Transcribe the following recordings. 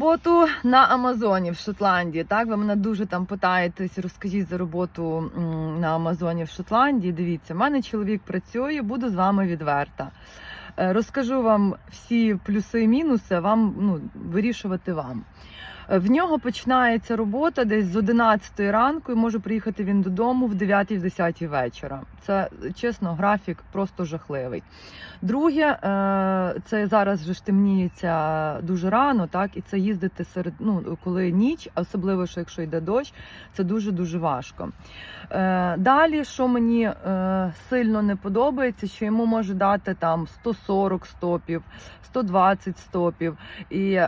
роботу на Амазоні в Шотландії. Так, ви мене дуже там питаєтесь, розкажіть за роботу на Амазоні в Шотландії. Дивіться, в мене чоловік працює, буду з вами відверта. Е, Розкажу вам всі плюси і мінуси, вам ну, вирішувати вам. В нього починається робота десь з 11 ранку і може приїхати він додому в 9-10 вечора. Це чесно, графік просто жахливий. Друге, е, це зараз вже ж темніється дуже рано, так і це їздити серед ну коли ніч, особливо що якщо йде дощ, це дуже дуже важко. Е, Далі, що мені е, сильно не подобається, що йому може дати там 140 стопів, 120 стопів, і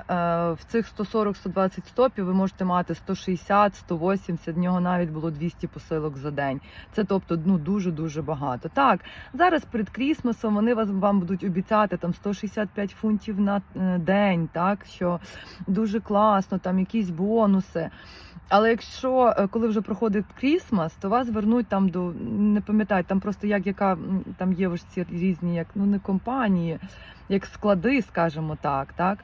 в цих 140-120 стопів ви можете мати 160, 180, в нього навіть було 200 посилок за день. Це тобто ну дуже дуже багато. Так зараз перед Крісмасом вони вас вам будуть обіцяти там 165 фунтів на е, день, так що дуже класно, там якісь бонуси. Але якщо е, коли вже проходить Крісмас, то вас вернуть там до не пам'ятаю, там просто як яка там є ось ці різні, як ну не компанії, як склади, скажімо так, так.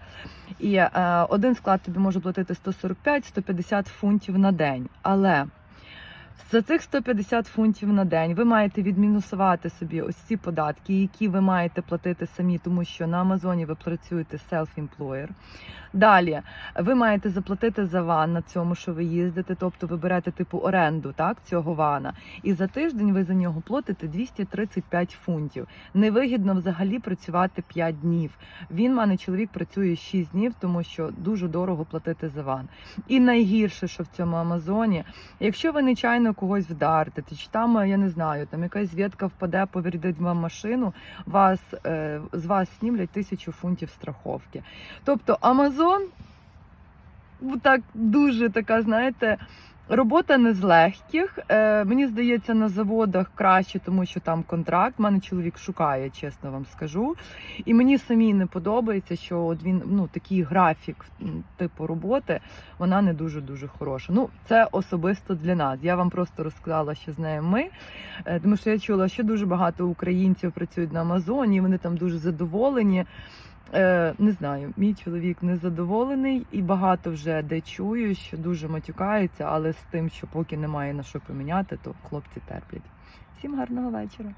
І е, один склад тобі може платити 145-150 фунтів на день. Але за цих 150 фунтів на день ви маєте відмінусувати собі ось ці податки, які ви маєте платити самі, тому що на Амазоні ви працюєте self-employer. Далі ви маєте заплатити за ван на цьому, що ви їздите, тобто ви берете типу оренду так, цього вана. І за тиждень ви за нього платите 235 фунтів. Невигідно взагалі працювати 5 днів. Він, мене чоловік, працює 6 днів, тому що дуже дорого платити за ван. І найгірше, що в цьому Амазоні, якщо ви нечайно когось вдарити, чи там, я не знаю, там якась ветка впаде, повредить вам машину, вас, е, з вас снімлять тисячу фунтів страховки. Тобто Амазон ну, так дуже така, знаєте. Робота не з легких. Е, мені здається, на заводах краще, тому що там контракт. У мене чоловік шукає, чесно вам скажу. І мені самій не подобається, що от він ну такий графік типу роботи, вона не дуже дуже хороша. Ну, це особисто для нас. Я вам просто розказала, що з нею ми. Е, тому що я чула, що дуже багато українців працюють на Амазоні, вони там дуже задоволені. Е, не знаю, мій чоловік незадоволений і багато вже де чую, що дуже матюкаються, але з тим, що поки немає на що поміняти, то хлопці терплять. Всім гарного вечора.